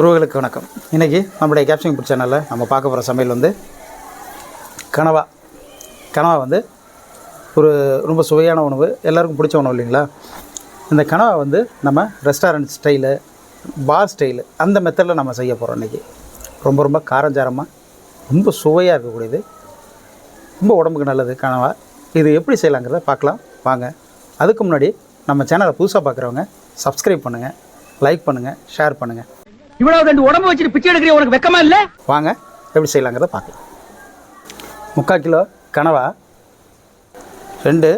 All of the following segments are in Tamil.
உறவுகளுக்கு வணக்கம். இன்றைக்கி நம்முடைய கேப்சிங் புட் சேனலில் நம்ம பார்க்க போகிற சமையல் வந்து கனவா. கனவா வந்து ஒரு ரொம்ப சுவையான உணவு. எல்லாருக்கும் பிடிச்ச உணவு இல்லைங்களா? இந்த கனவா வந்து நம்ம ரெஸ்டாரண்ட் ஸ்டைலு பார் ஸ்டைலு அந்த மெத்தடில் நம்ம செய்ய போகிறோம் இன்றைக்கி ரொம்ப ரொம்ப காரஞ்சாரமாக ரொம்ப சுவையாக இருக்கக்கூடியது. ரொம்ப உடம்புக்கு நல்லது கனவா. இது எப்படி செய்யலாங்கிறத பார்க்கலாம். வாங்க. அதுக்கு முன்னாடி நம்ம சேனலை புதுசாக பார்க்குறவங்க சப்ஸ்கிரைப் பண்ணுங்கள் லைக் பண்ணுங்கள் ஷேர் பண்ணுங்கள் இவ்வளவு ரெண்டு உடம்பு வச்சுட்டு பிச்சை எடுக்கிற உனக்கு வெக்கமா இல்லை? வாங்க எப்படி செய்யலாங்கிறத பார்க்கலாம். முக்கால் கிலோ கனவா ரெண்டு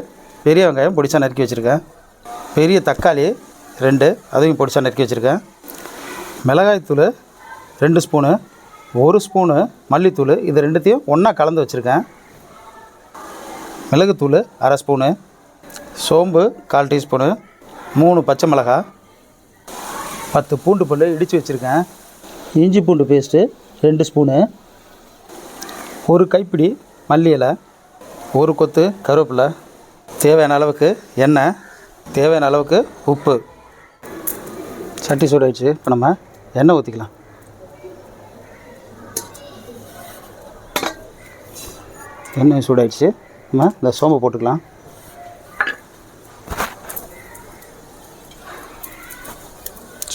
பெரிய வெங்காயம் பொடிச்சா நறுக்கி வச்சுருக்கேன். பெரிய தக்காளி ரெண்டு அதையும் பொடிச்சா நறுக்கி வச்சுருக்கேன். மிளகாய்த்தூள் ரெண்டு ஸ்பூனு ஒரு ஸ்பூனு மல்லித்தூள் இது ரெண்டுத்தையும் ஒன்றா கலந்து வச்சுருக்கேன். மிளகுத்தூள் அரை ஸ்பூனு சோம்பு கால் டீஸ்பூனு மூணு பச்சை மிளகாய் பத்து பூண்டு பல் இடித்து வச்சுருக்கேன். இஞ்சி பூண்டு பேஸ்ட்டு ரெண்டு ஸ்பூனு ஒரு கைப்பிடி மல்லி இலை ஒரு கொத்து கருவேப்பிலை தேவையான அளவுக்கு எண்ணெய் தேவையான அளவுக்கு உப்பு. சட்டி சூடாயிடுச்சு இப்போ நம்ம எண்ணெய் ஊற்றிக்கலாம் எண்ணெய் சூடாயிடுச்சு. நம்ம இந்த சோம்பை போட்டுக்கலாம்.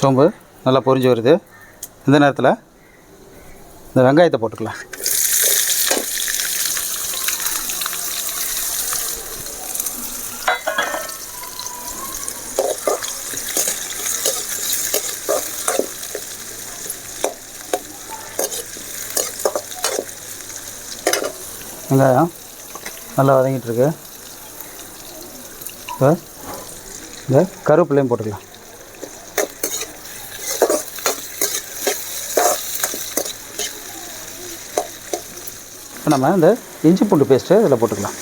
சோம்பு நல்லா பொரிஞ்சு வருது. இந்த நேரத்தில் இந்த வெங்காயத்தை போட்டுக்கலாம். வெங்காயம் நல்லா வதங்கிட்டு இருக்கு. இப்போ இந்த கருவேப்பிலையும் போட்டுக்கலாம். இப்போ நம்ம இந்த இஞ்சி பூண்டு பேஸ்ட்டு இதில் போட்டுக்கலாம்.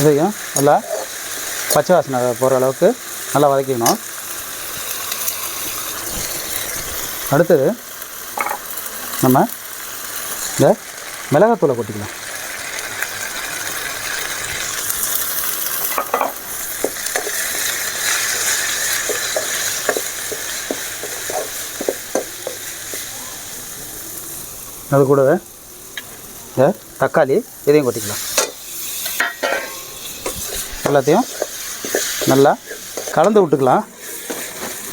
இதையும் நல்லா பச்சை வாசனை போகிற அளவுக்கு நல்லா வதக்கிக்கணும். அடுத்தது நம்ம இந்த மிளகாத்தூளை கொட்டிக்கலாம். அது கூடவே தக்காளி இதையும் கொட்டிக்கலாம். எல்லாத்தையும் நல்லா கலந்து விட்டுக்கலாம்.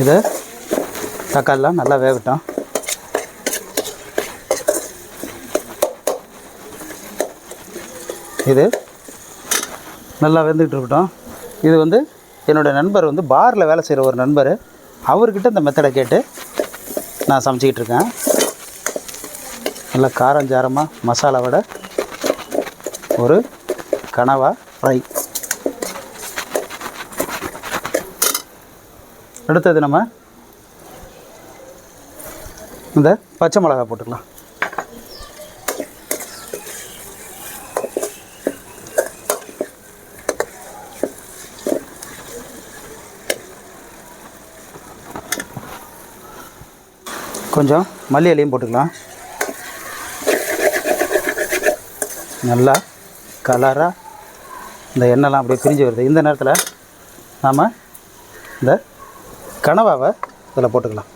இது தக்காளிலாம் நல்லா வேகட்டும். இது நல்லா வெந்துக்கிட்டு இருக்கட்டும். இது வந்து என்னோடய நண்பர் வந்து பாரில் வேலை செய்கிற ஒரு நண்பர். அவர்கிட்ட இந்த மெத்தடை கேட்டு நான் சமைச்சிக்கிட்டு இருக்கேன். நல்லா காரம் காரஞ்சாரமாக மசாலாவோட ஒரு கனவா ஃப்ரை. அடுத்தது நம்ம இந்த பச்சை மிளகா போட்டுக்கலாம். கொஞ்சம் மல்லி இலையும் போட்டுக்கலாம். நல்லா கலராக இந்த எண்ணெய்லாம் அப்படியே பிரிஞ்சு வருது. இந்த நேரத்தில் நாம் இந்த கனவாவை இதில் போட்டுக்கலாம்.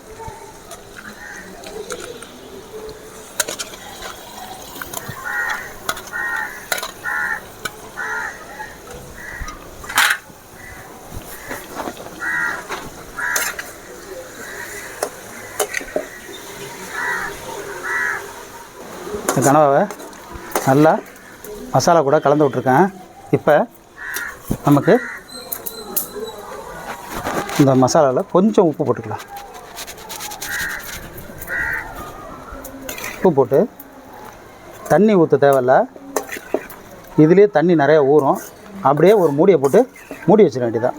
இந்த கனவாவை நல்லா மசாலா கூட கலந்து விட்ருக்கேன் இப்போ நமக்கு இந்த மசாலாவில் கொஞ்சம் உப்பு போட்டுக்கலாம். உப்பு போட்டு தண்ணி ஊற்ற தேவையில்ல. இதுலேயே தண்ணி நிறையா ஊறும். அப்படியே ஒரு மூடியை போட்டு மூடி வச்சிட வேண்டியதான்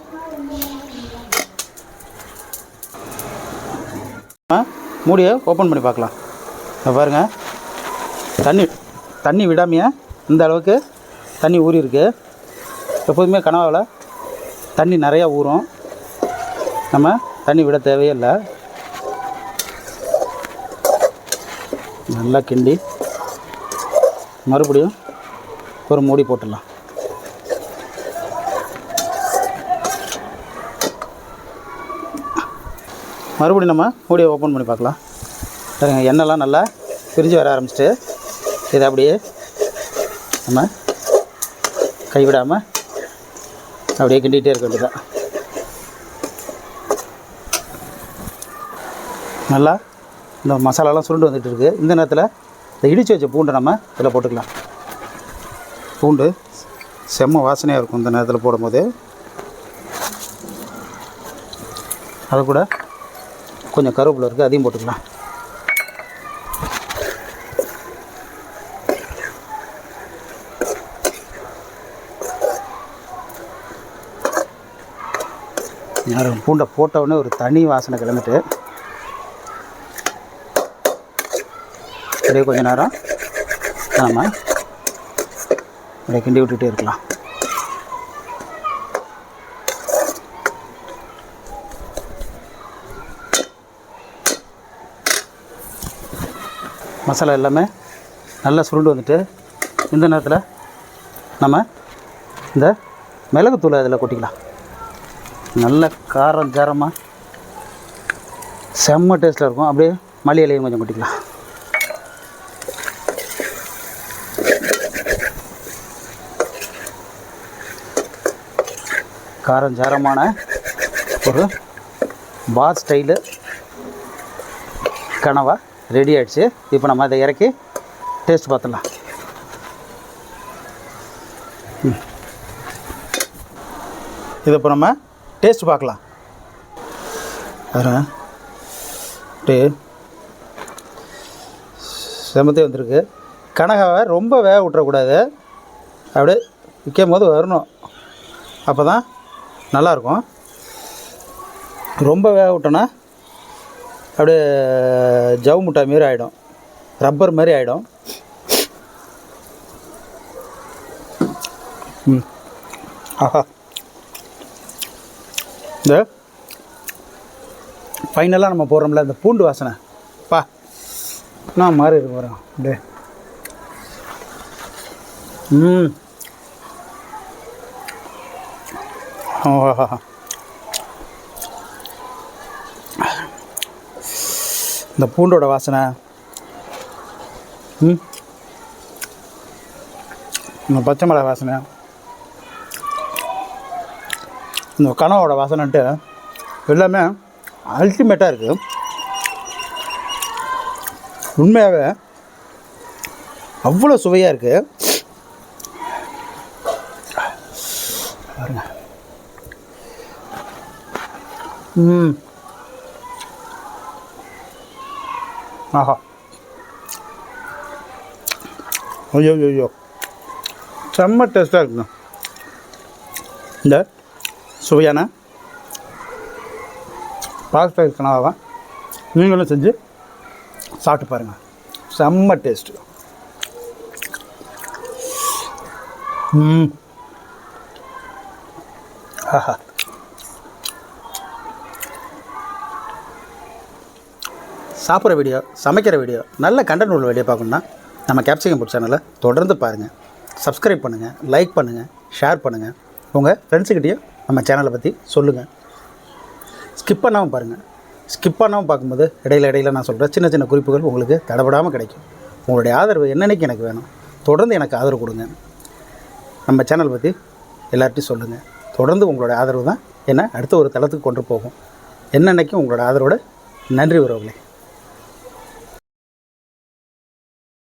மூடியை ஓப்பன் பண்ணி பார்க்கலாம். பாருங்கள் தண்ணி தண்ணி விடாமையே இந்த அளவுக்கு தண்ணி ஊறியிருக்கு. எப்போதுமே கனவாவில் தண்ணி நிறையா ஊறும். நம்ம தண்ணி விட தேவையே இல்லை நல்லா கிண்டி மறுபடியும் ஒரு மூடி போட்டுடலாம். மறுபடியும் நம்ம மூடியை ஓப்பன் பண்ணி பார்க்கலாம். சரிங்க எண்ணெய்லாம் நல்லா பிரிஞ்சு வர ஆரம்பிச்சிட்டு இதை அப்படியே நம்ம கைவிடாமல் அப்படியே கிண்டிகிட்டே இருக்க வேண்டியதான் நல்லா இந்த மசாலாலாம் சுருண்டு வந்துட்டு இருக்குது இந்த நேரத்தில் இந்த இடித்து வச்ச பூண்டை நம்ம இதில் போட்டுக்கலாம். பூண்டு செம்ம வாசனையாக இருக்கும் இந்த நேரத்தில் போடும்போது. அது கூட கொஞ்சம் கருவேப்பில் இருக்குது அதையும் போட்டுக்கலாம். யாரும் பூண்டை போட்டவுடனே ஒரு தனி வாசனை கிளம்பிட்டு. அப்படியே கொஞ்சம் நேரம் நம்ம அப்படியே கிண்டி விட்டுட்டே இருக்கலாம். மசாலா எல்லாமே நல்லா சுருண்டு வந்துட்டு இந்த நேரத்தில் நம்ம இந்த மிளகுத்தூளை அதில் கொட்டிக்கலாம். நல்ல காரம் ஜாரமாக செம்ம டேஸ்ட்டில் இருக்கும். அப்படியே மல்லி இலையும் கொஞ்சம் கொட்டிக்கலாம். காரம் ஜாரமான ஒரு பாத் ஸ்டைலு கனவா ரெடி ஆகிடுச்சு இப்போ நம்ம அதை இறக்கி டேஸ்ட் பார்த்துடலாம். இது இப்போ நம்ம டேஸ்ட் பார்க்கலாம். வேறு டே. செமத்தே வந்திருக்கு. கனகாவை ரொம்ப வேக விட்டுறக்கூடாது. அப்படியே விற்கும் போது வரணும். அப்போ தான் நல்லாயிருக்கும். ரொம்ப வேக விட்டோன்னா அப்படியே ஜவு முட்டை மாரி ஆகிடும் ரப்பர் மாதிரி ஆகிடும் ம். ஆஹா. இந்த ஃபைனலாக நம்ம போடுறோம்ல இந்த பூண்டு வாசனை. பா. நான் மாறி இருக்கு வரோம் அப்படியே ம். இந்த பூண்டோட வாசனை. ம். இந்த பச்சை மிளகா வாசனை. இந்த கனவோட வாசனைன்ட்டு எல்லாமே அல்டிமேட்டாக இருக்குது உண்மையாகவே அவ்வளோ சுவையாக இருக்குது பாருங்க. ம். ஆஹா. ஐயோ ஐயோ, ஐயோ செம்ம டேஸ்ட்டாக இருக்குங்க. இந்த சுவையான பாஸ்தா கனவாவை நீங்களும் செஞ்சு சாப்பிட்டு பாருங்கள் செம்ம டேஸ்ட்டு ஆஹா. சாப்பிட்ற வீடியோ சமைக்கிற வீடியோ நல்ல கண்டென்ட் உள்ள வீடியோ பார்க்கணுன்னா நம்ம கேப்சிகம் புட் சேனலை தொடர்ந்து பாருங்கள் சப்ஸ்கிரைப் பண்ணுங்கள் லைக் பண்ணுங்கள் ஷேர் பண்ணுங்கள் உங்கள் ஃப்ரெண்ட்ஸுக்கிட்டேயும் நம்ம சேனலை பற்றி சொல்லுங்கள் ஸ்கிப் பண்ணாமல் பாருங்கள் ஸ்கிப் பண்ணாமல் பார்க்கும்போது இடையில இடையில நான் சொல்கிறேன் சின்ன சின்ன குறிப்புகள் உங்களுக்கு தடபடாமல் கிடைக்கும். உங்களுடைய ஆதரவு என்னன்னைக்கு எனக்கு வேணும்? தொடர்ந்து எனக்கு ஆதரவு கொடுங்க. நம்ம சேனல் பற்றி எல்லார்ட்டையும் சொல்லுங்கள் தொடர்ந்து உங்களோட ஆதரவு தான் என்னை அடுத்த ஒரு தளத்துக்கு கொண்டு போகும். என்னன்னைக்கும் உங்களோட ஆதரவோட நன்றி உறவுகளே.